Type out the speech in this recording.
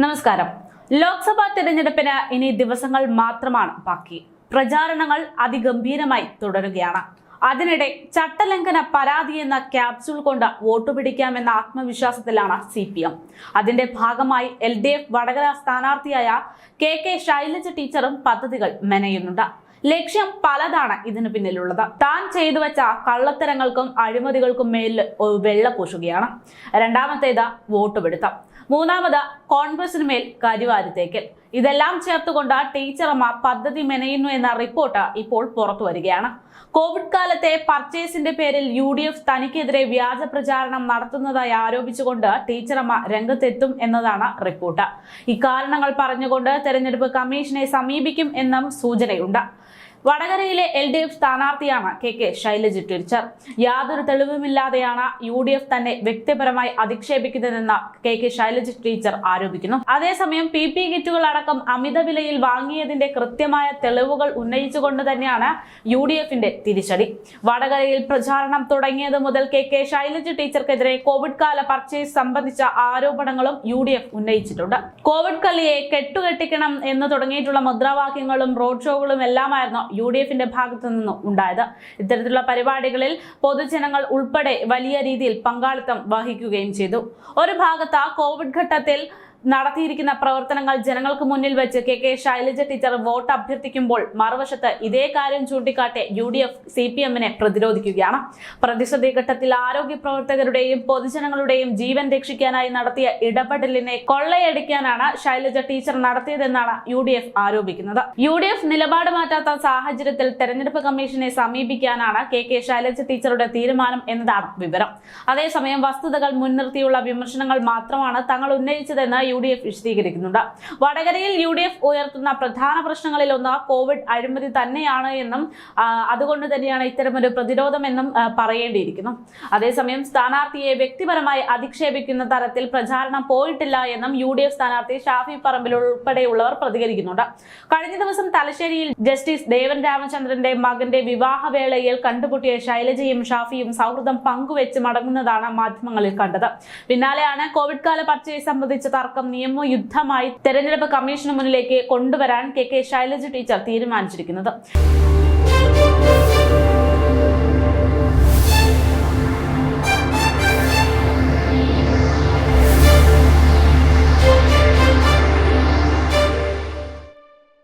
നമസ്കാരം. ലോക്സഭാ തെരഞ്ഞെടുപ്പിന് ഇനി ദിവസങ്ങൾ മാത്രമാണ് ബാക്കി. പ്രചാരണങ്ങൾ അതിഗംഭീരമായി തുടരുകയാണ്. അതിനിടെ ചട്ടലംഘന പരാതി എന്ന ക്യാപ്സ്യൂൾ കൊണ്ട് വോട്ട് പിടിക്കാമെന്ന ആത്മവിശ്വാസത്തിലാണ് സി പി എം അതിന്റെ ഭാഗമായി എൽ ഡി എഫ് വടകര സ്ഥാനാർത്ഥിയായ കെ കെ ശൈലജ ടീച്ചറും പദ്ധതികൾ മെനയുന്നുണ്ട്. ലക്ഷ്യം പലതാണ് ഇതിനു പിന്നിലുള്ളത്. താൻ ചെയ്തു വെച്ച കള്ളത്തരങ്ങൾക്കും അഴിമതികൾക്കും മേലിൽ വെള്ള പൂശുകയാണ്. രണ്ടാമത്തേത് വോട്ട് പിടുത്തം. മൂന്നാമത് കോൺഗ്രസിന് മേൽ കരിവാരിത്തേക്കൽ. ഇതെല്ലാം ചേർത്തുകൊണ്ട് ടീച്ചറമ്മ പദ്ധതി മെനയുന്നു എന്ന റിപ്പോർട്ട് ഇപ്പോൾ പുറത്തു വരികയാണ്. കോവിഡ് കാലത്തെ പർച്ചേസിന്റെ പേരിൽ യു ഡി എഫ് തനിക്കെതിരെ വ്യാജ പ്രചാരണം നടത്തുന്നതായി ആരോപിച്ചുകൊണ്ട് ടീച്ചറമ്മ രംഗത്തെത്തും എന്നതാണ് റിപ്പോർട്ട്. ഇക്കാരണങ്ങൾ പറഞ്ഞുകൊണ്ട് തെരഞ്ഞെടുപ്പ് കമ്മീഷനെ സമീപിക്കും എന്നും സൂചനയുണ്ട്. വടകരയിലെ എൽ ഡി എഫ് സ്ഥാനാർത്ഥിയാണ് കെ കെ ശൈലജ ടീച്ചർ യാതൊരു തെളിവുമില്ലാതെയാണ് യു ഡി എഫ് തന്നെ വ്യക്തിപരമായി അധിക്ഷേപിക്കുന്നതെന്ന് കെ കെ ശൈലജ ടീച്ചർ ആരോപിക്കുന്നു. അതേസമയം പി പി കിറ്റുകൾ അടക്കം അമിത വിലയിൽ വാങ്ങിയതിന്റെ കൃത്യമായ തെളിവുകൾ ഉന്നയിച്ചുകൊണ്ട് തന്നെയാണ് യു ഡി എഫിന്റെ തിരിച്ചടി. വടകരയിൽ പ്രചാരണം തുടങ്ങിയത് മുതൽ കെ കെ ശൈലജ ടീച്ചർക്കെതിരെ കോവിഡ് കാല പർച്ചേസ് സംബന്ധിച്ച ആരോപണങ്ങളും യു ഡി എഫ് ഉന്നയിച്ചിട്ടുണ്ട്. കോവിഡ് കളിയെ കെട്ടുകെട്ടിക്കണം എന്ന് തുടങ്ങിയിട്ടുള്ള മുദ്രാവാക്യങ്ങളും റോഡ് ഷോകളും എല്ലാമായിരുന്നു യു ഡി എഫിന്റെ ഭാഗത്തു നിന്നും ഉണ്ടായത്. ഇത്തരത്തിലുള്ള പരിപാടികളിൽ പൊതുജനങ്ങൾ ഉൾപ്പെടെ വലിയ രീതിയിൽ പങ്കാളിത്തം വഹിക്കുകയും ചെയ്തു. ഒരു ഭാഗത്ത് കോവിഡ് ഘട്ടത്തിൽ നടത്തിയിരിക്കുന്ന പ്രവർത്തനങ്ങൾ ജനങ്ങൾക്ക് മുന്നിൽ വെച്ച് K K Shailaja teacher vote അഭ്യർത്ഥിക്കുമ്പോൾ മറുവശത്ത് ഇതേ കാര്യം ചൂണ്ടിക്കാട്ടെ U D F C P എമ്മിനെ പ്രതിരോധിക്കുകയാണ്. പ്രതിസന്ധി ഘട്ടത്തിൽ ആരോഗ്യ പ്രവർത്തകരുടെയും പൊതുജനങ്ങളുടെയും ജീവൻ രക്ഷിക്കാനായി നടത്തിയ ഇടപെടലിനെ കൊള്ളയടിക്കാനാണ് ശൈലജ ടീച്ചർ നടത്തിയതെന്നാണ് യു ഡി എഫ് ആരോപിക്കുന്നത്. യു ഡി എഫ് നിലപാട് മാറ്റാത്ത സാഹചര്യത്തിൽ തെരഞ്ഞെടുപ്പ് കമ്മീഷനെ സമീപിക്കാനാണ് കെ കെ ശൈലജ ടീച്ചറുടെ തീരുമാനം എന്നതാണ് വിവരം. അതേസമയം വസ്തുതകൾ മുൻനിർത്തിയുള്ള വിമർശനങ്ങൾ മാത്രമാണ് തങ്ങൾ ഉന്നയിച്ചതെന്ന് യു ഡി എഫ് വിശദീകരിക്കുന്നുണ്ട്. വടകരയിൽ യു ഡി എഫ് ഉയർത്തുന്ന പ്രധാന പ്രശ്നങ്ങളിൽ ഒന്ന് കോവിഡ് അഴിമതി തന്നെയാണ് എന്നും അതുകൊണ്ട് തന്നെയാണ് ഇത്തരമൊരു പ്രതിരോധമെന്നും പറയേണ്ടിയിരിക്കുന്നു. അതേസമയം സ്ഥാനാർത്ഥിയെ വ്യക്തിപരമായി അധിക്ഷേപിക്കുന്ന തരത്തിൽ പ്രചാരണം പോയിട്ടില്ല എന്നും യു ഡി എഫ് സ്ഥാനാർത്ഥി ഷാഫി പറമ്പിൽ ഉൾപ്പെടെയുള്ളവർ പ്രതികരിക്കുന്നുണ്ട്. കഴിഞ്ഞ ദിവസം തലശ്ശേരിയിൽ ജസ്റ്റിസ് ദേവൻ രാമചന്ദ്രന്റെ മകന്റെ വിവാഹവേളയിൽ കണ്ടുമുട്ടിയ ശൈലജയും ഷാഫിയും സൗഹൃദം പങ്കുവെച്ച് മടങ്ങുന്നതാണ് മാധ്യമങ്ങളിൽ കണ്ടത്. പിന്നാലെയാണ് കോവിഡ് കാല പർച്ചേസ് സംബന്ധിച്ച തർക്കം നിയമയുദ്ധമായി തെരഞ്ഞെടുപ്പ് കമ്മീഷന് മുന്നിലേക്ക് കൊണ്ടുവരാൻ കെ കെ ശൈലജ ടീച്ചർ തീരുമാനിച്ചിരിക്കുന്നത്.